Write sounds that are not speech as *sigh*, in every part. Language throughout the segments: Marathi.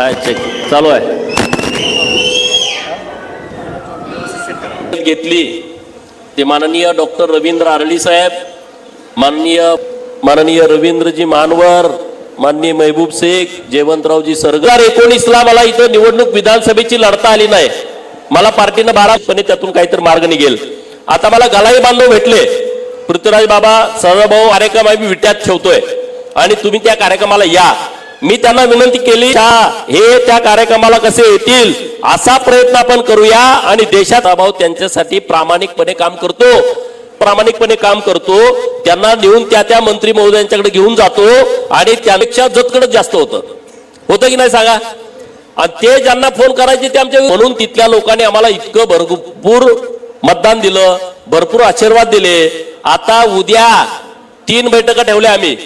हाय चेक चालू आहे. घेतली. ते माननीय डॉक्टर रवींद्र आरळी साहेब माननीय माननीय रवींद्रजी मानवर माननीय महबूब शेख जयवंतरावजी सरगार एकोणीसला मला इथं निवडणूक विधानसभेची लढता आली नाही. मला पार्टीनं बारापणे त्यातून काहीतरी मार्ग निघेल. आता मला गलाई बांधव भेटले. पृथ्वीराज बाबा सदाभाऊ कार्यक्रम आम्ही विट्यात ठेवतोय. आणि तुम्ही त्या कार्यक्रमाला या. मी त्यांना विनंती केली हे त्या कार्यक्रमाला कसे येतील असा प्रयत्न आपण करूया आणि देशात अभाव त्यांच्यासाठी प्रामाणिकपणे काम करतो. प्रामाणिकपणे काम करतो. त्यांना नेऊन त्या त्या मंत्री महोदयांच्याकडे घेऊन जातो आणि त्यापेक्षा जतकडे जास्त होतं. होतं की नाही सांगा? आणि ते ज्यांना फोन करायचे ते आमच्या म्हणून तिथल्या लोकांनी आम्हाला इतकं भरपूर मतदान दिलं भरपूर आशीर्वाद दिले. आता उद्या तीन बैठका ठेवल्या आम्ही.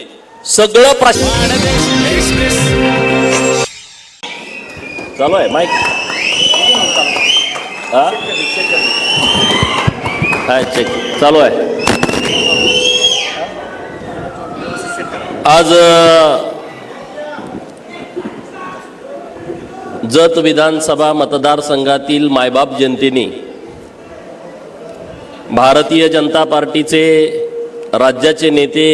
सगळं प्रश्न चालू आहे माईक हा? चेक चालू आहे. आज जत विधानसभा मतदारसंघातील मायबाप जनतेने भारतीय जनता पार्टीचे राज्याचे नेते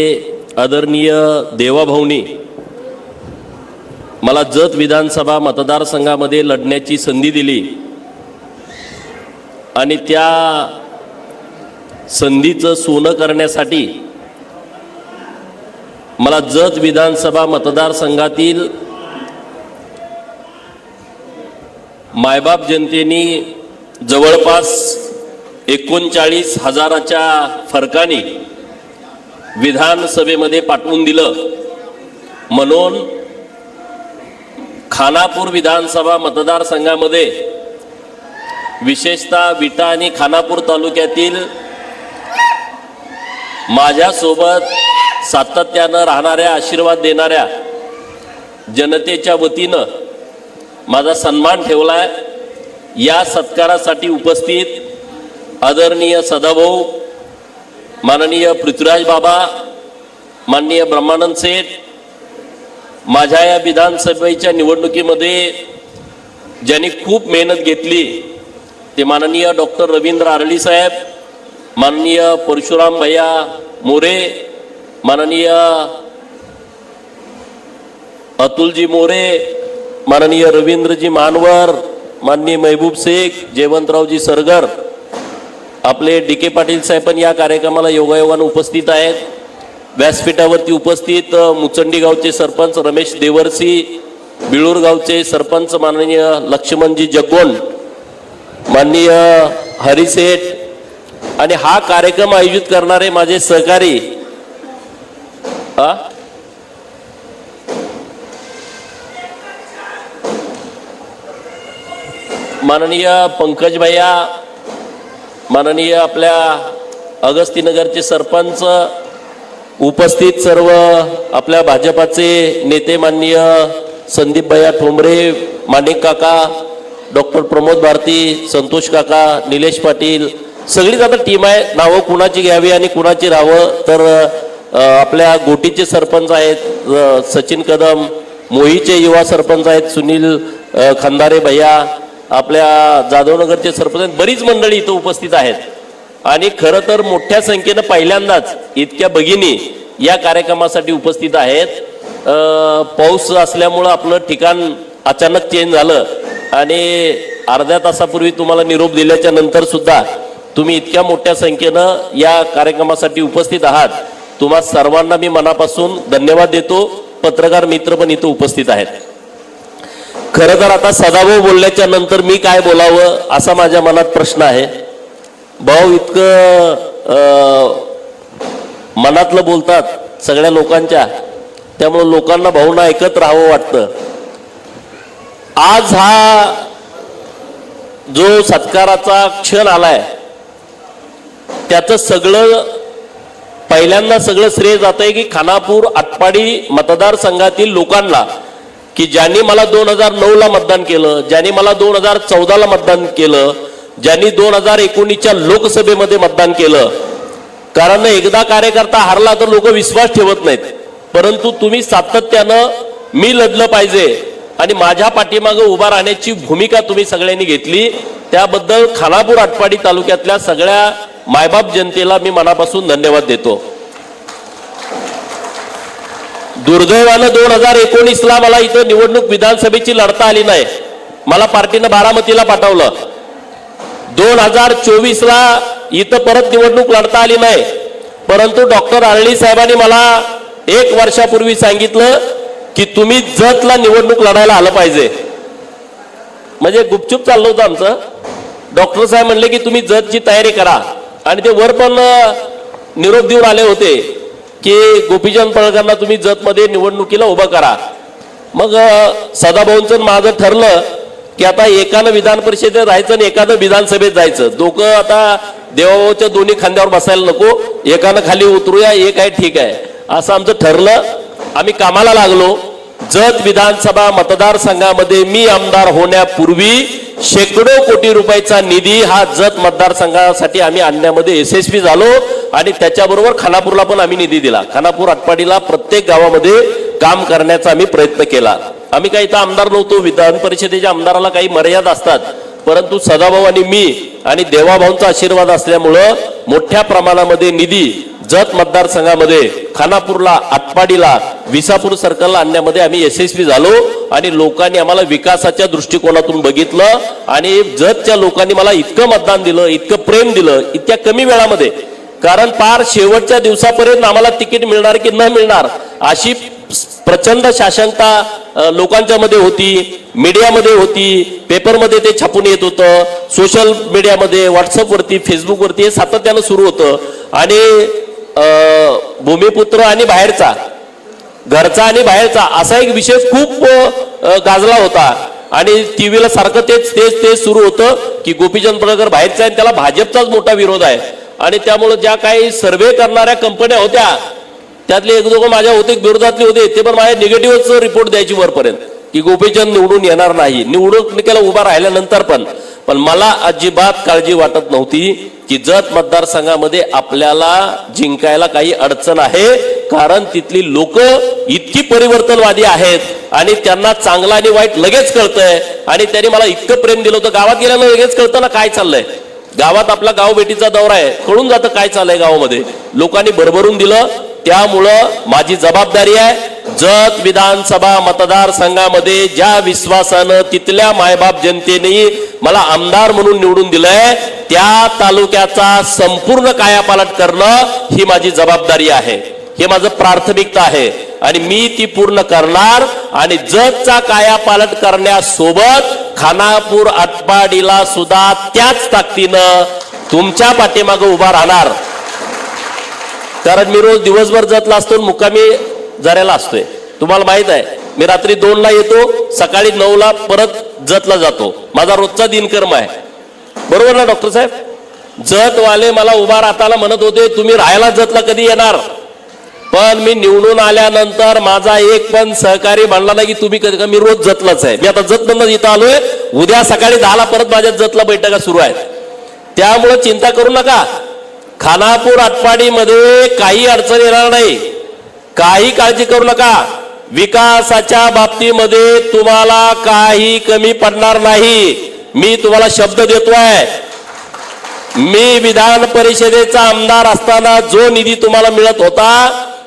आदरणीय देवाभाऊनी मला जत विधानसभा मतदारसंघामध्ये लढण्याची संधी दिली. आणि त्या संधीचं सोनं करण्यासाठी मला जत विधानसभा मतदारसंघातील मायबाप जनतेनी जवळपास एकोणचाळीस हजाराच्या फरकाने विधानसभेमध्ये पाठवून दिलं. म्हणून खानापूर विधानसभा मतदारसंघामध्ये विशेषतः विटा आणि खानापूर तालुक्यातील माझ्यासोबत सातत्यानं राहणाऱ्या आशीर्वाद देणाऱ्या जनतेच्या वतीनं माझा सन्मान ठेवला आहे या सत्कारासाठी उपस्थित आदरणीय सदाभाऊ माननीय पृथ्वीराज बाबा माननीय ब्रह्मानंद सेठ माझ्या या विधानसभेच्या निवडणुकीमध्ये ज्यांनी खूप मेहनत घेतली ते माननीय डॉक्टर रवींद्र आरळी साहेब माननीय परशुराम भैया मोरे माननीय अतुलजी मोरे माननीय रवींद्रजी मानवर माननीय महबूब शेख जयवंतरावजी सरगर आपले डी के पाटील साहेब पण या कार्यक्रमाला योगायोगानं उपस्थित आहेत. व्यासपीठावरती उपस्थित मुचंडी गावचे सरपंच रमेश देवरसी बिळूर गावचे सरपंच माननीय लक्ष्मणजी जगोन माननीय हरिसेठ आणि हा कार्यक्रम आयोजित करणारे माझे सहकारी हा माननीय पंकज भैया माननीय आपल्या अगस्तीनगरचे सरपंच उपस्थित सर्व आपल्या भाजपाचे नेते माननीय संदीप भैया ठोंबरे माणिक काका डॉक्टर प्रमोद भारती संतोष काका निलेश पाटील सगळीच आता टीम आहे नावं कुणाची घ्यावी आणि कुणाची राहावं? तर आपल्या गोटीचे सरपंच आहेत सचिन कदम मोहीचे युवा सरपंच आहेत सुनील खंदारे भैया आपल्या जाधवनगरचे सरपंच आहेत. बरीच मंडळी इथं उपस्थित आहेत. आणि खरं तर मोठ्या संख्येनं पहिल्यांदाच इतक्या भगिनी या कार्यक्रमासाठी उपस्थित आहेत. पाऊस असल्यामुळं आपलं ठिकाण अचानक चेंज झालं आणि अर्ध्या तासापूर्वी तुम्हाला निरोप दिल्याच्या नंतर सुद्धा तुम्ही इतक्या मोठ्या संख्येनं या कार्यक्रमासाठी उपस्थित आहात. तुम्हा सर्वांना मी मनापासून धन्यवाद देतो. पत्रकार मित्र पण इथं उपस्थित आहेत. खरं तर आता सदाभाऊ बोलल्याच्या नंतर मी काय बोलावं असा माझ्या मनात प्रश्न आहे. भाऊ इतकं मनातलं बोलतात सगळ्या लोकांच्या. त्यामुळं लोकांना भाऊना ऐकत राहावं वाटतं. आज हा जो सत्काराचा क्षण आलाय त्याचं सगळं पहिल्यांदा सगळं श्रेय जात आहे की खानापूर आटपाडी मतदारसंघातील लोकांना की ज्यांनी मला दोन हजार नऊला मतदान केलं ज्यांनी मला दोन हजार चौदाला मतदान केलं ज्यांनी दोन हजार एकोणीसच्या लोकसभेमध्ये मतदान केलं. कारण एकदा कार्यकर्ता हारला तर लोक विश्वास ठेवत नाहीत. परंतु तुम्ही सातत्यानं मी लढलं पाहिजे आणि माझ्या पाठीमागं उभा राहण्याची भूमिका तुम्ही सगळ्यांनी घेतली. त्याबद्दल खानापूर आटपाडी तालुक्यातल्या सगळ्या मायबाप जनतेला मी मनापासून धन्यवाद देतो. दुर्दैवानं दोन हजार एकोणीसला मला इथं निवडणूक विधानसभेची लढता आली नाही. मला पार्टीनं बारामतीला पाठवलं. दोन हजार चोवीसला इथं परत निवडणूक लढता आली नाही. परंतु डॉक्टर आळणी साहेबांनी मला एक वर्षापूर्वी सांगितलं की तुम्ही जतला निवडणूक लढायला आलं पाहिजे. म्हणजे गुपचूप चाललं होतं आमचं. डॉक्टर साहेब म्हणले की तुम्ही जतची तयारी करा. आणि ते वर पण निरोप देऊन आले होते की गोपीचंद पळकरांना तुम्ही जतमध्ये निवडणुकीला उभं करा. मग सदाभाऊंचं माझं ठरलं की आता एकानं विधान परिषदेत जायचं आणि एकानं विधानसभेत जायचं. दोघं आता देवाच्या दोन्ही खांद्यावर बसायला नको. एकानं खाली उतरूया एक आहे ठीक आहे. असं आमचं ठरलं. आम्ही कामाला लागलो. जत विधानसभा मतदारसंघामध्ये मी आमदार होण्यापूर्वी शेकडो कोटी रुपयाचा निधी हा जत मतदारसंघासाठी आम्ही आणण्यामध्ये यशस्वी झालो आणि त्याच्याबरोबर खानापूरला पण आम्ही निधी दिला. खानापूर आटपाडीला प्रत्येक गावामध्ये काम करण्याचा आम्ही प्रयत्न केला. आम्ही काही इथं आमदार नव्हतो विधान परिषदेच्या आमदाराला काही मर्यादा असतात. परंतु सदाभाऊ आणि मी आणि देवाभाऊंचा आशीर्वाद असल्यामुळं मोठ्या प्रमाणामध्ये निधी जत मतदारसंघामध्ये खानापूरला आटपाडीला विसापूर सर्कलला आणण्यामध्ये आम्ही यशस्वी झालो आणि लोकांनी आम्हाला विकासाच्या दृष्टिकोनातून बघितलं आणि जतच्या लोकांनी मला इतकं मतदान दिलं इतकं प्रेम दिलं इतक्या कमी वेळामध्ये. कारण पार शेवटच्या दिवसापर्यंत आम्हाला तिकीट मिळणार की न मिळणार अशी प्रचंड शासनता लोकांच्या मध्ये होती मीडियामध्ये होती पेपरमध्ये ते छापून येत होतं सोशल मीडियामध्ये व्हॉट्सअपवरती फेसबुकवरती हे सातत्यानं सुरू होतं. आणि भूमिपुत्र आणि बाहेरचा घरचा आणि बाहेरचा असा एक विषय खूप गाजला होता. आणि टीव्हीला सारखं तेच तेच तेच सुरू होतं की गोपीचंद पडळकर बाहेरचा आहे आणि त्याला भाजपचाच मोठा विरोध आहे. आणि त्यामुळे ज्या काही सर्वे करणाऱ्या कंपन्या होत्या त्यातले एक दोघं माझ्या होते विरोधातले होते ते पण माझ्या निगेटिव्हच रिपोर्ट द्यायची वरपर्यंत. की गोपीचंद निवडून येणार नाही. निवडणुकीला उभा राहिल्यानंतर पण पण मला अजिबात काळजी वाटत नव्हती की जत मतदारसंघामध्ये आपल्याला जिंकायला काही अडचण आहे कारण तिथली लोक इतकी परिवर्तनवादी आहेत आणि त्यांना चांगलं आणि वाईट लगेच कळतंय. आणि त्यांनी मला इतकं प्रेम दिलं होतं गावात गेल्यानं लगेच कळतं ना काय चाललंय. गावात आपला गाव बेटीचा दौरा आहे कळून जातं काय चाललंय गावामध्ये. लोकांनी भरभरून दिलं त्यामुळं माझी जबाबदारी आहे जत विधानसभा मतदारसंघामध्ये ज्या विश्वासानं तिथल्या मायबाप जनतेने मला आमदार म्हणून निवडून दिलंय त्या तालुक्याचा संपूर्ण कायापालट करणं ही माझी जबाबदारी आहे. हे माझं प्राथमिकता आहे. आणि मी ती पूर्ण करणार आणि जतचा कायापालट करण्यासोबत खानापूर आटपाडीला सुद्धा त्याच ताकदीनं तुमच्या पाठीमागं उभा राहणार. कारण मी रोज दिवसभर जतला असतो आणि मुक्कामी जऱ्याला असतोय. तुम्हाला माहीत आहे मी रात्री दोनला येतो सकाळी नऊला परत जतला जातो. माझा रोजचा दिनकर्म आहे. बरोबर ना डॉक्टर साहेब? जतवाले मला उभा राहताना म्हणत होते तुम्ही राहायला जतला कधी येणार? पण मी निवडून आल्यानंतर माझा एक पण सहकारी म्हणला नाही की तुम्ही कधी मी रोज जतलाच आहे. मी आता जत बंद इथं आलोय. उद्या सकाळी दहाला परत माझ्या जतला बैठका सुरू आहेत. त्यामुळे चिंता करू नका. खानापूर आटपाडीमध्ये काही अडचण येणार नाही. काही काळजी करू नका. विकासाच्या बाबतीमध्ये तुम्हाला काही कमी पडणार नाही. मी तुम्हाला शब्द देतोय. मी विधान परिषदेचा आमदार असताना जो निधी तुम्हाला मिळत होता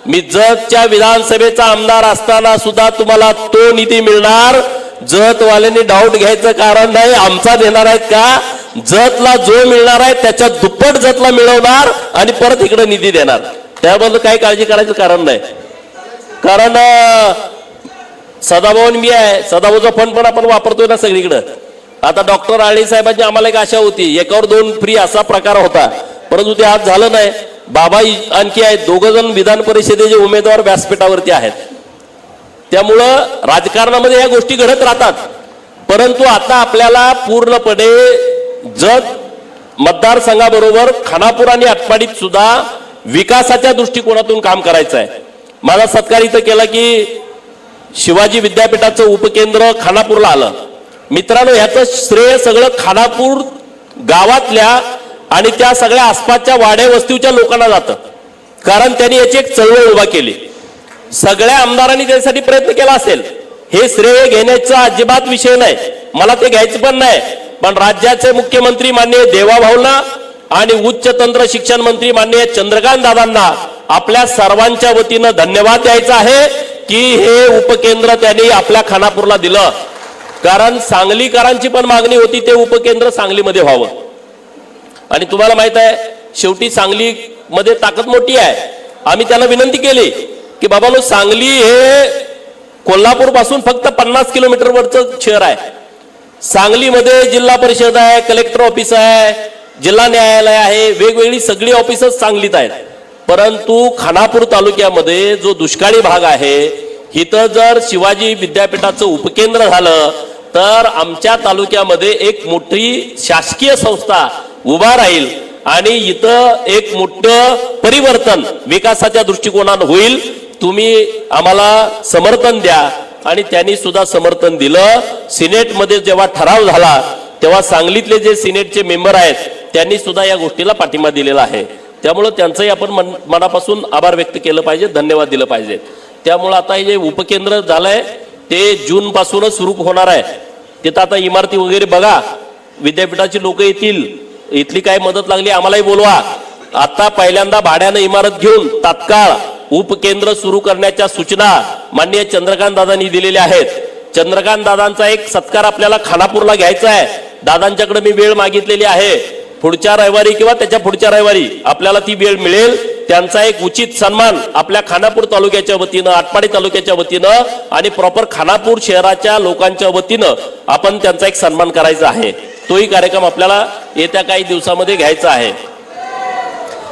मी जतच्या विधानसभेचा आमदार असताना सुद्धा तुम्हाला तो निधी मिळणार. जतवाल्यांनी डाऊट घ्यायचं कारण नाही. आमचा देणार आहेत का? जतला जो मिळणार आहे त्याच्या दुप्पट जतला मिळवणार आणि परत इकडे निधी देणार. त्याबद्दल काही काळजी करायचं कारण नाही. कारण सदाभाऊन मी आहे. सदाभाऊचा फंड पण आपण वापरतोय ना सगळीकडं. आता डॉक्टर आळी साहेबांची आम्हाला एक आशा होती. एकावर दोन फ्री असा प्रकार होता. परंतु ते आज झालं नाही. बाबा आणखी आहेत. दोघ जण विधान परिषदेचे उमेदवार व्यासपीठावरती आहेत. त्यामुळं राजकारणामध्ये या गोष्टी घडत राहतात. परंतु आता आपल्याला पूर्णपणे जत मतदारसंघाबरोबर खानापूर आणि आटपाडीत सुद्धा विकासाच्या दृष्टिकोनातून काम करायचं आहे. माझा सत्कार इथं केला की शिवाजी विद्यापीठाचं उपकेंद्र खानापूरला आलं. मित्रांनो ह्याचं श्रेय सगळं खानापूर गावातल्या आणि त्या सगळ्या आसपासच्या वाड्या वस्तीच्या लोकांना जातं. कारण त्यांनी याची एक चळवळ उभा केली. सगळ्या आमदारांनी त्यासाठी प्रयत्न केला असेल. हे श्रेय घेण्याचा अजिबात विषय नाही. मला ते घ्यायचं पण नाही. पण राज्याचे मुख्यमंत्री माननीय देवाभाऊंना आणि उच्च तंत्र शिक्षण मंत्री माननीय चंद्रकांत दादांना आपल्या सर्वांच्या वतीनं धन्यवाद द्यायचा आहे की हे उपकेंद्र त्यांनी आपल्या खानापूरला दिलं. कारण सांगलीकरांची पण मागणी होती ते उपकेंद्र सांगलीमध्ये व्हावं. आणि तुम्हाला माहीत आहे शेवटी सांगलीमध्ये ताकद मोठी आहे. आम्ही त्यांना विनंती केली की बाबानो सांगली हे कोल्हापूरपासून फक्त पन्नास किलोमीटरवरचं शहर आहे. सांगलीमध्ये जिल्हा परिषद आहे कलेक्टर ऑफिस आहे जिल्हा न्यायालय आहे वेगवेगळी सगळी ऑफिसच सांगलीत आहेत. परंतु खानापूर तालुक्यामध्ये जो दुष्काळी भाग आहे इथं जर शिवाजी विद्यापीठाचं उपकेंद्र झालं तर आमच्या तालुक्यामध्ये एक मोठी शासकीय संस्था उभा राहील आणि इथं एक मोठं परिवर्तन विकासाच्या दृष्टिकोनानं होईल. तुम्ही आम्हाला समर्थन द्या. आणि त्यांनी सुद्धा समर्थन दिलं. सिनेटमध्ये जेव्हा ठराव झाला तेव्हा सांगलीतले जे सिनेटचे मेंबर आहेत त्यांनी सुद्धा या गोष्टीला पाठिंबा दिलेला आहे. त्यामुळं त्यांचंही आपण मन मनापासून आभार व्यक्त केलं पाहिजे धन्यवाद दिलं पाहिजे. त्यामुळं आता हे जे उपकेंद्र झालंय ते जूनपासूनच सुरू होणार आहे. तिथं आता इमारती वगैरे बघा. विद्यापीठाची लोक येतील. इथली काय मदत लागली आम्हालाही बोलवा. आता पहिल्यांदा भाड्यानं इमारत घेऊन तात्काळ उपकेंद्र सुरू करण्याच्या सूचना माननीय चंद्रकांत दादांनी दिलेल्या आहेत. चंद्रकांत दादांचा एक सत्कार आपल्याला खानापूरला घ्यायचा आहे. दादांच्याकडे मी वेळ मागितलेली आहे. पुढच्या रविवारी किंवा त्याच्या पुढच्या रविवारी आपल्याला ती वेळ मिळेल. त्यांचा एक उचित सन्मान आपल्या खानापूर तालुक्याच्या वतीनं आटपाडी तालुक्याच्या वतीनं आणि प्रॉपर खानापूर शहराच्या लोकांच्या वतीनं आपण त्यांचा एक सन्मान करायचा आहे. तोही कार्यक्रम आपल्याला येत्या काही दिवसामध्ये घ्यायचा आहे.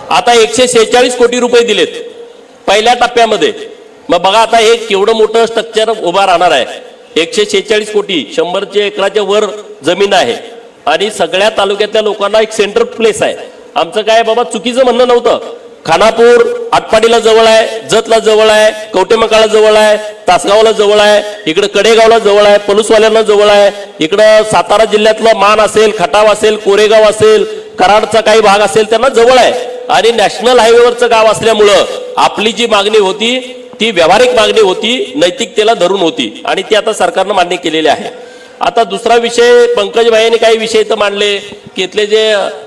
आता एकशे शेहेचाळीस कोटी रुपये दिलेत. पहिल्या टप्प्यामध्ये. मग बघा आता हे केवढं मोठं स्ट्रक्चर उभा राहणार आहे. एकशे शेहेचाळीस कोटी शंभरचे एकराच्या वर जमीन आहे. आणि सगळ्या तालुक्यातल्या लोकांना एक सेंटर प्लेस आहे. आमचं काय बाबा चुकीचं म्हणणं नव्हतं. खानापूर आटपाडीला जवळ आहे जतला जवळ आहे कवटेमकाळला जवळ आहे तासगावला जवळ आहे इकडं कडेगावला जवळ आहे पलुसवाल्यांना जवळ आहे. इकडं सातारा जिल्ह्यातलं मान असेल खटाव असेल कोरेगाव असेल कराडचा काही भाग असेल त्यांना जवळ आहे. आणि नॅशनल हायवेवरचं गाव असल्यामुळं आपली जी मागणी होती ती व्यावहारिक मागणी होती नैतिकतेला धरून होती आणि ती आता सरकारनं मान्य केलेली आहे. आता दुसरा विषय पंकज काही विषय तर मांडले की इथले जे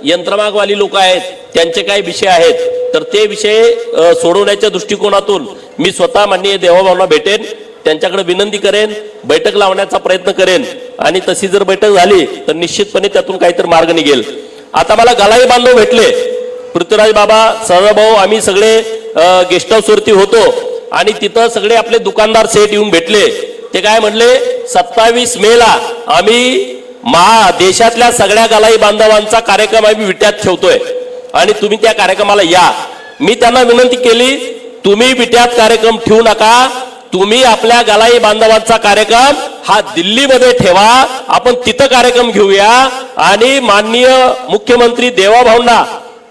यंत्रमागवाली लोक आहेत त्यांचे काही विषय आहेत. तर ते विषय सोडवण्याच्या दृष्टिकोनातून मी स्वतः माननीय देवाभावना भेटेन त्यांच्याकडे विनंती करेन बैठक लावण्याचा प्रयत्न करेन आणि तशी जर बैठक झाली तर निश्चितपणे त्यातून काहीतरी मार्ग निघेल. आता मला गलाई बांधव भेटले पृथ्वीराज बाबा सदाभाऊ आम्ही सगळे गेस्ट हाऊस वरती होतो. आणि तिथं सगळे आपले दुकानदार सेट येऊन भेटले. ते काय म्हणले सत्तावीस मे ला आम्ही महा देशातल्या सगळ्या गलाई बांधवांचा कार्यक्रम आम्ही विट्यात ठेवतोय. आणि तुम्ही त्या कार्यक्रमाला या. मी त्यांना विनंती केली तुम्ही विट्यात कार्यक्रम ठेवू नका. तुम्ही आपल्या गलाई बांधवांचा कार्यक्रम हा दिल्लीमध्ये ठेवा. आपण तिथं कार्यक्रम घेऊया. आणि माननीय मुख्यमंत्री देवाभाऊंना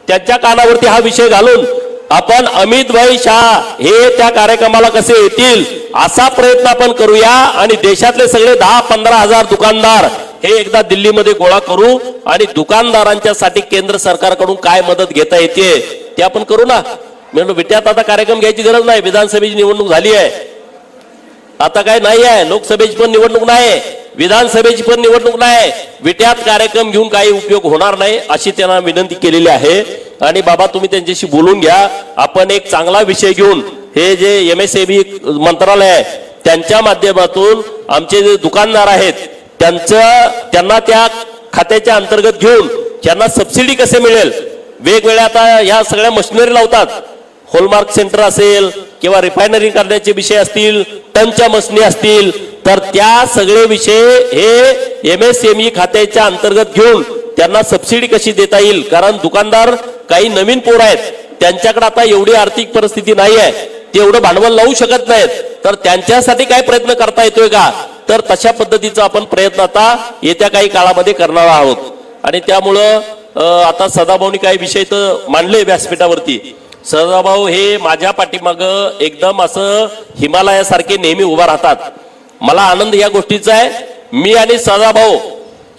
त्यांच्या कानावरती हा विषय घालून आपण अमित भाई शाह हे त्या कार्यक्रमाला कसे येतील असा प्रयत्न आपण करूया आणि देशातले सगळे दहा पंधरा हजार दुकानदार हे एकदा दिल्लीमध्ये गोळा करू आणि दुकानदारांच्या साठी केंद्र सरकारकडून काय मदत घेता येते ते आपण करू ना. म्हणून विट्यात आता कार्यक्रम घ्यायची गरज नाही. विधानसभेची निवडणूक झाली आहे. आता काय नाही आहे. लोकसभेची पण निवडणूक नाही विधानसभेची पण निवडणूक नाही. विट्यात कार्यक्रम घेऊन काही उपयोग होणार नाही अशी त्यांना विनंती केलेली आहे. आणि बाबा तुम्ही त्यांच्याशी बोलून घ्या. आपण एक चांगला विषय घेऊन हे जे एम एस मंत्रालय आहे त्यांच्या माध्यमातून आमचे जे दुकानदार आहेत त्यांचं त्यांना त्या खात्याच्या अंतर्गत घेऊन त्यांना सबसिडी कसे मिळेल? वेगवेगळ्या आता ह्या सगळ्या मशिनरी लावतात. होलमार्क सेंटर असेल किंवा रिफायनरी करण्याचे विषय असतील टनच्या मशनी असतील तर त्या सगळे विषय हे एम एस एम ई खात्याच्या अंतर्गत घेऊन त्यांना सबसिडी कशी देता येईल? कारण दुकानदार काही नवीन पोर आहेत त्यांच्याकडे आता एवढी आर्थिक परिस्थिती नाही आहे ते एवढं भांडवल लावू शकत नाहीत. तर त्यांच्यासाठी काय प्रयत्न करता येतोय का? तर तशा पद्धतीचा आपण प्रयत्न आता येत्या काही काळामध्ये करणार आहोत. आणि त्यामुळं आता सदाभाऊनी काही विषय तर मांडले व्यासपीठावरती. सदाभाऊ हे माझ्या पाठीमाग एकदम असं हिमालयासारखे नेहमी उभा राहतात. मला आनंद या गोष्टीचा आहे. मी आणि सदाभाऊ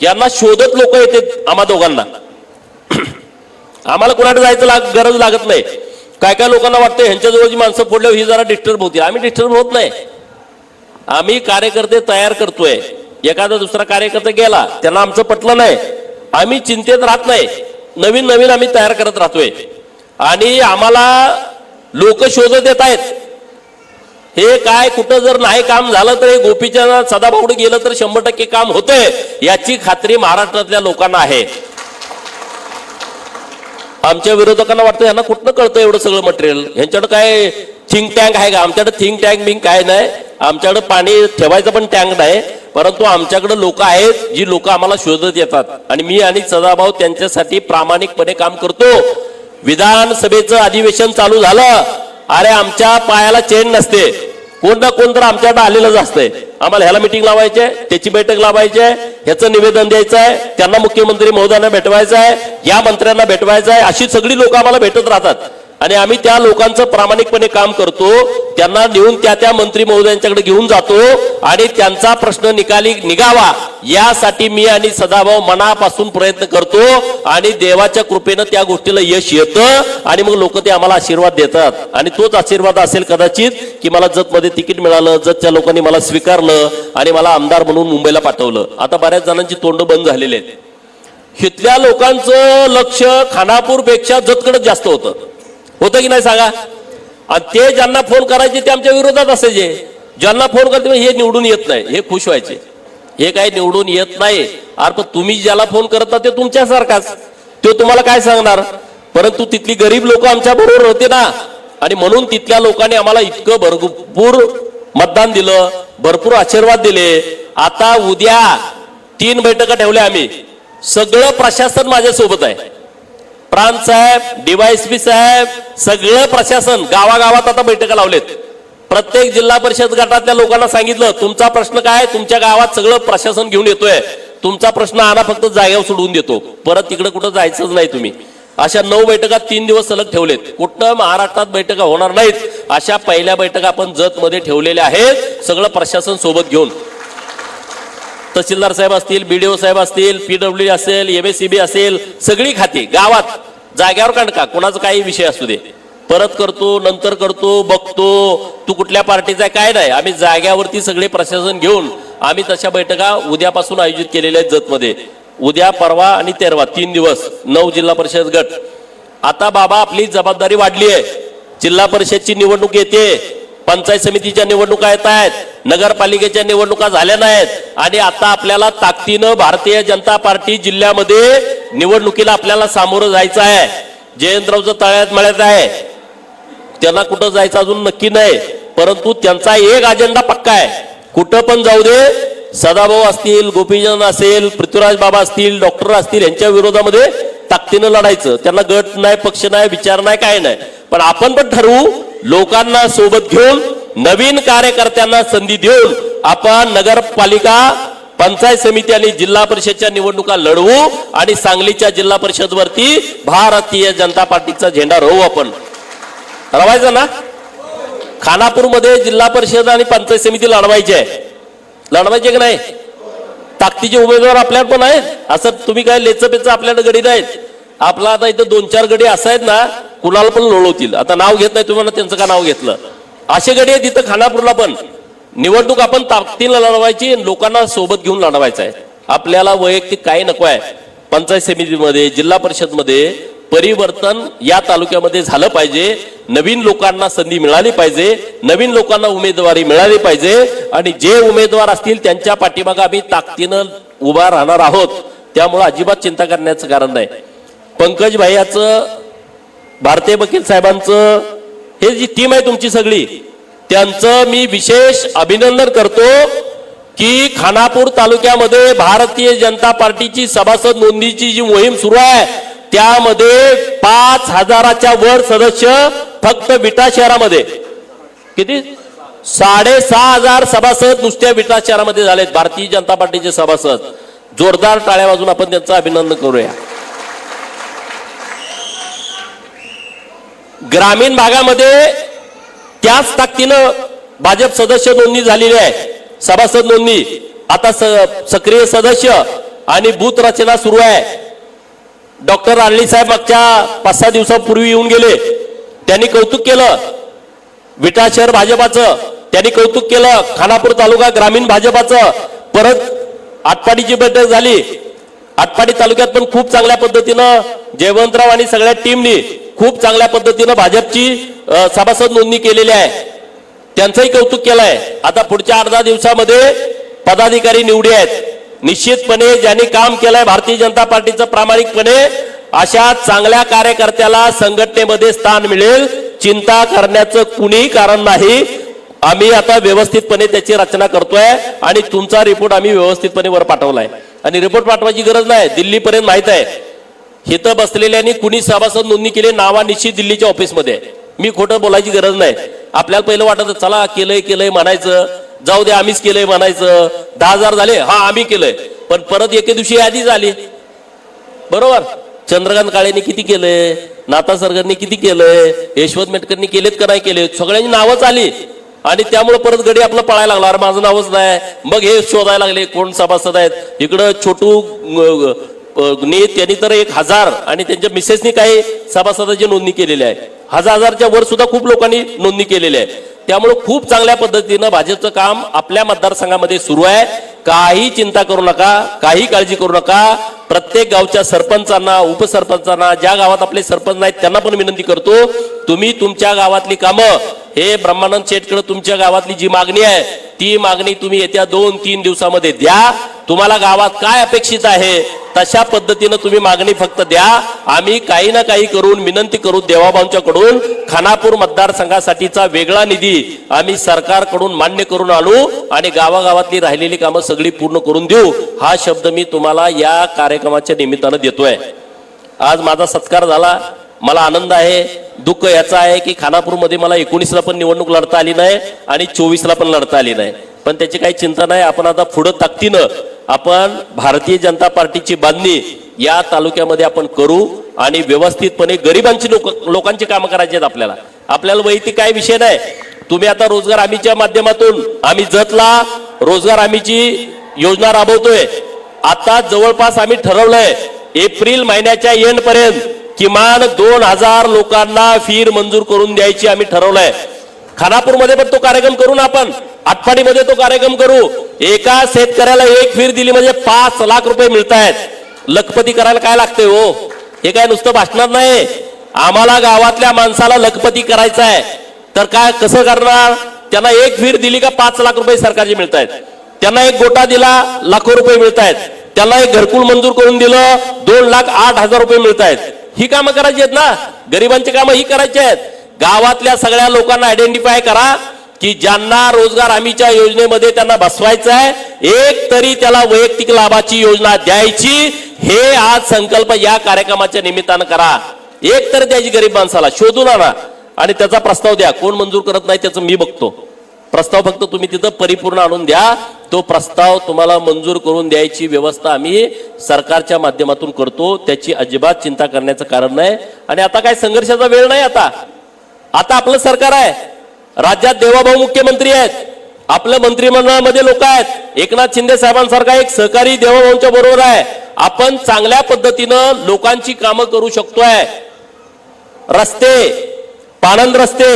यांना शोधत लोक येते आम्हा दोघांना. *clears throat* आम्हाला कुणाकडे जायचं लाग गरज लागत नाही. काय काय लोकांना वाटतं ह्यांच्याजवळ जी माणसं फोडल्यावर ही जरा डिस्टर्ब होती आम्ही डिस्टर्ब होत नाही. आम्ही कार्यकर्ते तयार करतोय. एखादा दुसरा कार्यकर्ता गेला त्यांना आमचं पटलं नाही. आम्ही चिंतेत राहत नाही. नवीन नवीन आम्ही तयार करत राहतोय. आणि आम्हाला लोक शोधत येत आहेत. हे काय कुठं जर नाही काम झालं तर हे गोपीच्या सदाभाऊड गेलं तर शंभर टक्के काम होतंय याची खात्री महाराष्ट्रातल्या लोकांना आहे. आमच्या विरोधकांना वाटतं यांना कुठनं कळतं एवढं सगळं मटेरियल यांच्याकडे काय थिंक टँक आहे का? आमच्याकडे थिंक टँक बिंक काय नाही. आमच्याकडे पाणी ठेवायचं पण टँक नाही. परंतु आमच्याकडे लोक आहेत जी लोक आम्हाला शोधत येतात. आणि मी आणि सदाभाऊ त्यांच्यासाठी प्रामाणिकपणे काम करतो. विधानसभेचं अधिवेशन चालू झालं. अरे आमच्या पायाला चेन नसते. कोण ना कोण तर आमच्याकडे आलेलंच असतंय. आम्हाला ह्याला मिटिंग लावायचे त्याची बैठक लावायची आहे ह्याचं निवेदन द्यायचं आहे त्यांना मुख्यमंत्री महोदयांना भेटवायचं आहे या मंत्र्यांना भेटवायचं आहे अशी सगळी लोक आम्हाला भेटत राहतात. आणि आम्ही त्या लोकांचं प्रामाणिकपणे काम करतो त्यांना नेऊन त्या त्या मंत्री महोदयांच्याकडे घेऊन जातो आणि त्यांचा प्रश्न निकाली निघावा यासाठी मी आणि सदाभाऊ मनापासून प्रयत्न करतो आणि देवाच्या कृपेनं त्या गोष्टीला यश येतं आणि मग लोक ते आम्हाला आशीर्वाद देतात. आणि तोच आशीर्वाद असेल कदाचित की मला जतमध्ये तिकीट मिळालं जतच्या लोकांनी मला स्वीकारलं आणि मला आमदार म्हणून मुंबईला पाठवलं. आता बऱ्याच जणांची तोंड बंद झालेली आहेत. इथल्या लोकांचं लक्ष खानापूरपेक्षा जतकडे जास्त होतं. होतं की नाही सांगा? आणि ते ज्यांना फोन करायचे ते आमच्या विरोधात असायचे. ज्यांना फोन करते हे निवडून येत नाही. हे खुश व्हायचे. हे काही निवडून येत नाही. अरे पण तुम्ही ज्याला फोन करता ते तुमच्यासारखाच. तो तुम्हाला काय सांगणार? परंतु तिथली गरीब लोक आमच्या बरोबर होते ना. आणि म्हणून तिथल्या लोकांनी आम्हाला इतकं भरपूर मतदान दिलं भरपूर आशीर्वाद दिले. आता उद्या तीन बैठका ठेवल्या आम्ही. सगळं प्रशासन माझ्यासोबत आहे. प्रांत साहेब डीवायसपी साहेब सगळं प्रशासन गावागावात आता बैठका लावलेत. प्रत्येक जिल्हा परिषद गटातल्या लोकांना सांगितलं तुमचा प्रश्न काय तुमच्या गावात सगळं प्रशासन घेऊन येतोय. तुमचा प्रश्न आणा फक्त जागेवर सोडून देतो. परत तिकडे कुठं जायचंच नाही तुम्ही. अशा नऊ बैठका तीन दिवस सलग ठेवलेत. कुठं महाराष्ट्रात बैठका होणार नाहीत. अशा पहिल्या बैठका आपण जत मध्ये ठेवलेल्या आहेत. सगळं प्रशासन सोबत घेऊन. तहसीलदार साहेब असतील बीडीओ साहेब असतील पीडब्ल्यू असेल एमएससीबी असेल सगळी खाती गावात. जाग्यावर काढका कोणाचा काही विषय असू दे. परत करतो नंतर करतो बघतो तू कुठल्या पार्टीचा काय नाही. आम्ही जाग्यावरती सगळे प्रशासन घेऊन आम्ही तशा बैठका उद्यापासून आयोजित केलेल्या आहेत जतमध्ये. उद्या परवा आणि तेरवा तीन दिवस नऊ जिल्हा परिषद गट. आता बाबा आपली जबाबदारी वाढली आहे. जिल्हा परिषदची निवडणूक येते. पंचायत समितीच्या निवडणुका येत आहेत नगरपालिकेच्या निवडणुका झाल्या नाहीत. आणि आता आपल्याला ताकदीनं भारतीय जनता पार्टी जिल्ह्यामध्ये निवडणुकीला आपल्याला सामोरं जायचं आहे. जयंतरावचं तळ्यात मळ्यात आहे. त्यांना कुठं जायचं अजून नक्की नाही. परंतु त्यांचा एक अजेंडा पक्का आहे. कुठं पण जाऊ दे सदाभाऊ असतील गोपीचंद असेल पृथ्वीराज बाबा असतील डॉक्टर असतील यांच्या विरोधामध्ये ताकदीनं लढायचं. त्यांना गट नाही पक्ष नाही विचार नाही काय नाही. पण आपण पण ठरवू लोकांना सोबत घेऊन नवीन कार्यकर्त्यांना संधी देऊन आपण नगरपालिका पंचायत समिती आणि जिल्हा परिषदच्या निवडणुका लढवू आणि सांगलीच्या जिल्हा परिषद वरती भारतीय जनता पार्टीचा झेंडा रोवू आपण. ठरवायचं ना? खानापूरमध्ये जिल्हा परिषद आणि पंचायत समिती लढवायची आहे. लढवायचे की नाही? ताकदीचे उमेदवार आपल्याला पण आहेत. असं तुम्ही काय लेचपेच आपल्याकडे गडी नाहीत आपला आता इथं दोन चार गडी असं आहेत ना कुणाला पण लोळवतील. आता नाव घेत नाही तुम्हाला त्यांचं का नाव घेतलं? असे गडी आहेत इथं खानापूरला पण. निवडणूक आपण ताकदीला लढवायची आणि लोकांना सोबत घेऊन लढवायचं आहे. आपल्याला वैयक्तिक काही नको आहे. पंचायत समितीमध्ये जिल्हा परिषदमध्ये परिवर्तन या तालुक्यामध्ये झालं पाहिजे. नवीन लोकांना संधी मिळाली पाहिजे. नवीन लोकांना उमेदवारी मिळाली पाहिजे. आणि जे उमेदवार असतील त्यांच्या पाठीमागे आम्ही ताकदीनं उभा राहणार आहोत. त्यामुळे अजिबात चिंता करण्याचं कारण नाही. पंकज भाईयाचं भारतीय वकील साहेबांचं हे जी टीम आहे तुमची सगळी त्यांचं मी विशेष अभिनंदन करतो की खानापूर तालुक्यामध्ये भारतीय जनता पार्टीची सभासद नोंदीची जी मोहीम सुरू आहे त्यामध्ये पाच हजाराच्या वर सदस्य फक्त विटा शहरामध्ये. किती? साडेसहा हजार सभासद नुसत्या विटा शहरामध्ये झालेत भारतीय जनता पार्टीचे सभासद. जोरदार टाळ्या वाजून आपण त्यांचं अभिनंदन करूया. ग्रामीण भागामध्ये त्याच ताकदीनं भाजप सदस्य नोंदणी झालेली आहे. सभासद नोंदणी. आता स- सक्रिय सदस्य आणि बूथ रचना सुरू आहे. डॉक्टर रानली साहेब मागच्या पाच सहा दिवसापूर्वी येऊन गेले. त्यांनी कौतुक केलं. विटा शहर भाजपाचं. त्यांनी कौतुक केलं. खानापूर तालुका ग्रामीण भाजपाचं. परत आटपाडीची बैठक झाली. आटपाडी तालुक्यात पण खूप चांगल्या पद्धतीनं जयवंतराव आणि सगळ्या टीमनी खूप चांगल्या पद्धतीनं भाजपची सभासद नोंदणी केलेली आहे. त्यांचंही कौतुक केलंय. आता पुढच्या अर्धा दिवसामध्ये पदाधिकारी निवडी आहेत. निश्चितपणे ज्यांनी काम केलंय भारतीय जनता पार्टीचं प्रामाणिकपणे अशा चांगल्या कार्यकर्त्याला संघटनेमध्ये स्थान मिळेल. चिंता करण्याचं कुणीही कारण नाही. आम्ही आता व्यवस्थितपणे त्याची रचना करतोय आणि तुमचा रिपोर्ट आम्ही व्यवस्थितपणे वर पाठवलाय. आणि रिपोर्ट पाठवायची गरज नाही. दिल्लीपर्यंत माहीत आहे. इथं बसलेल्यांनी कुणी सभासद नोंदणी केली नावा निश्चित दिल्लीच्या ऑफिसमध्ये आहे. मी खोटं बोलायची गरज नाही. आपल्याला पहिलं वाटत चला केलंय केलंय म्हणायचं. जाऊ दे आम्हीच केलंय म्हणायचं. दहा हजार झाले हा आम्ही केलंय. पण परत एके दिवशी यादी झाली. बरोबर? चंद्रकांत काळेंनी किती केलंय नाता सरकारने किती केलंय यशवंत मेटकरनी केलेत का नाही केले सगळ्यांची नावच आली आणि त्यामुळे परत गडी आपलं पळायला लागला. अरे माझं नावच नाही. मग हे शोधायला लागले. कोण सभासद आहेत? इकडं छोटू अं, ने त्यांनी तर एक हजार आणि त्यांच्या मिसेसनी काही सभासदाची नोंदणी केलेली आहे. हजार हजारच्या वर सुद्धा खूप लोकांनी नोंदणी केलेली आहे. त्यामुळं खूप चांगल्या पद्धतीनं भाजपचं काम आपल्या मतदारसंघामध्ये सुरू आहे. काही चिंता करू नका काही काळजी करू नका. प्रत्येक गावच्या सरपंचांना उपसरपंचांना ज्या गावात आपले सरपंच नाहीत त्यांना पण विनंती करतो तुम्ही तुमच्या गावातली कामं हे ब्रह्मानंद शेटकडे तुमच्या गावातली जी मागणी आहे ती मागणी तुम्ही येत्या दोन तीन दिवसामध्ये द्या. तुम्हाला गावात काय अपेक्षित आहे तशा पद्धतीनं तुम्ही मागणी फक्त द्या. आम्ही काही ना काही करून विनंती करू देवाबांच्याकडून खानापूर मतदारसंघासाठीचा वेगळा निधी आम्ही सरकारकडून मान्य करून आणू आणि गावागावातली राहिलेली कामं सगळी पूर्ण करून देऊ हा शब्द मी तुम्हाला या कार्यक्रमाच्या निमित्तानं देतोय. आज माझा सत्कार झाला मला आनंद आहे दुःख याचा आहे की खानापूरमध्ये मला एकोणीसला पण निवडणूक लढता आली नाही आणि चोवीसला पण लढता आली नाही. पण त्याची काही चिंता नाही आपण आता पुढं ताकदीनं आपण भारतीय जनता पार्टीची बांधणी या तालुक्यामध्ये आपण करू आणि व्यवस्थितपणे गरिबांची लोक लोकांची कामं करायची आहेत आपल्याला. आपल्याला वैयक्तिक काय विषय नाही तुम्ही आता रोजगार हमीच्या माध्यमातून आम्ही जतला रोजगार हमीची योजना राबवतोय. आता जवळपास आम्ही ठरवलंय एप्रिल महिन्याच्या एंड पर्यंत किमान दोन हजार लोकांना फीर मंजूर करून द्यायची आम्ही ठरवलंय. खानापूरमध्ये पण तो कार्यक्रम करू ना आपण. आटपाडीमध्ये तो कार्यक्रम करू. एका शेतकऱ्याला एक फीर दिली म्हणजे पाच लाख रुपये मिळत आहेत लखपती करायला काय लागतंय हो? हे काय नुसतं भाषणार नाही आम्हाला गावातल्या माणसाला लखपती करायचं आहे तर काय कसं करणार? त्यांना एक फीर दिली का पाच लाख रुपये सरकारचे मिळत आहेत त्यांना एक गोटा दिला लाखो रुपये मिळत आहेत त्यांना एक घरकुल मंजूर करून दिलं दोन लाख आठ हजार रुपये मिळत आहेत ही कामं करायची आहेत ना? गरिबांची कामं ही करायची आहेत. गावातल्या सगळ्या लोकांना आयडेंटिफाय करा की ज्यांना रोजगार हमीच्या योजनेमध्ये त्यांना बसवायचं आहे एक तरी त्याला वैयक्तिक लाभाची योजना द्यायची. हे आज संकल्प या कार्यक्रमाच्या निमित्तानं करा. एक तर द्यायची गरीब माणसाला शोधून आणा आणि त्याचा प्रस्ताव द्या. कोण मंजूर करत नाही त्याचं मी बघतो. प्रस्ताव फक्त तुम्ही तिथं परिपूर्ण आणून द्या. तो प्रस्ताव तुम्हाला मंजूर करून द्यायची व्यवस्था आम्ही सरकारच्या माध्यमातून करतो. त्याची अजिबात चिंता करण्याचं कारण नाही. आणि आता काय संघर्षाचा वेळ नाही आता. आता आपलं सरकार आहे. राज्यात देवाभाऊ मुख्यमंत्री आहेत. आपलं मंत्रिमंडळामध्ये लोक आहेत. एकनाथ शिंदे साहेबांसारखा एक सहकारी देवाभाऊंच्या बरोबर आहे. आपण चांगल्या पद्धतीनं लोकांची कामं करू शकतोय. रस्ते पाणंद रस्ते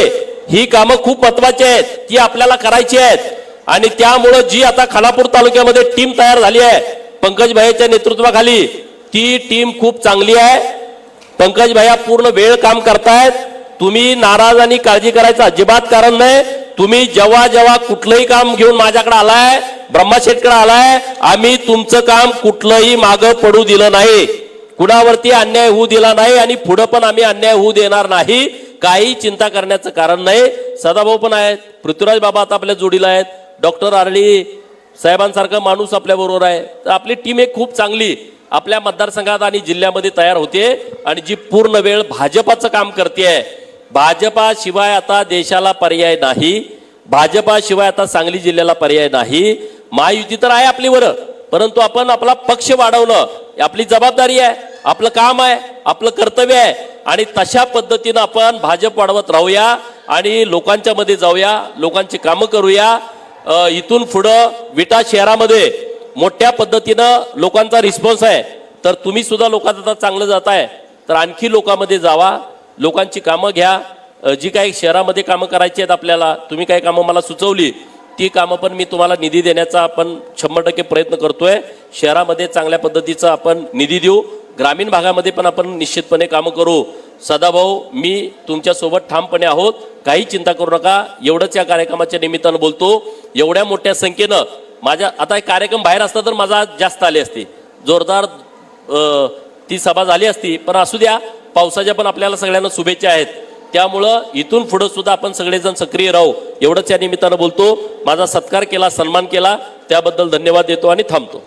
ही कामं खूप महत्वाची आहेत ती आपल्याला करायची आहेत. आणि त्यामुळं जी आता खानापूर तालुक्यामध्ये टीम तयार झाली आहे पंकज भाईच्या नेतृत्वाखाली ती टीम खूप चांगली आहे. पंकज पूर्ण वेळ काम करतायत. तुम्ही नाराज आणि काळजी करायचं अजिबात कारण नाही. तुम्ही जेव्हा जेव्हा कुठलंही काम घेऊन माझ्याकडे आलाय ब्रह्माशेठकडे आलाय आम्ही तुमचं काम कुठलंही मागं पडू दिलं नाही. कुणावरती अन्याय होऊ दिला नाही आणि पुढं पण आम्ही अन्याय होऊ देणार नाही. काही चिंता करण्याचं कारण नाही. सदाभाऊ पण आहेत. पृथ्वीराज बाबा आता आपल्या जोडीला आहेत. डॉक्टर आरडी साहेबांसारखा माणूस आपल्याबरोबर आहे. तर आपली टीम एक खूप चांगली आपल्या मतदारसंघात आणि जिल्ह्यामध्ये तयार होते आणि जी पूर्ण वेळ भाजपाचं काम करते भाजपाशिवाय आता देशाला पर्याय नाही. भाजपाशिवाय आता सांगली जिल्ह्याला पर्याय नाही. महायुती तर आहे आपली बरं परंतु आपण आपला पक्ष वाढवणं आपली जबाबदारी आहे आपलं काम आहे आपलं कर्तव्य आहे आणि तशा पद्धतीनं आपण भाजप वाढवत राहूया आणि लोकांच्या मध्ये जाऊया लोकांची कामं करूया. इथून पुढं विटा शहरामध्ये मोठ्या पद्धतीनं लोकांचा रिस्पॉन्स आहे. तर तुम्ही सुद्धा लोकांचं आता चांगलं जाताय तर आणखी लोकांमध्ये जावा लोकांची कामं घ्या. जी काही शहरामध्ये कामं करायची आहेत आपल्याला तुम्ही काही कामं मला सुचवली ती कामं पण मी तुम्हाला निधी देण्याचा आपण शंभर टक्के प्रयत्न करतोय. शहरामध्ये चांगल्या पद्धतीचा आपण निधी देऊ. ग्रामीण भागामध्ये पण आपण निश्चितपणे कामं करू. सदाभाऊ मी तुमच्यासोबत ठामपणे आहोत. काही चिंता करू नका. एवढंच या कार्यक्रमाच्या निमित्तानं बोलतो. एवढ्या मोठ्या संख्येनं माझ्या आता एक कार्यक्रम बाहेर असता तर माझा जास्त आले असते. जोरदार ती सभा झाली असती पण असू द्या. पावसाच्या पण आपल्याला सगळ्यांना शुभेच्छा आहेत. त्यामुळं इथून पुढं सुद्धा आपण सगळेजण सक्रिय राहू एवढंच या निमित्तानं बोलतो. माझा सत्कार केला सन्मान केला त्याबद्दल धन्यवाद देतो आणि थांबतो.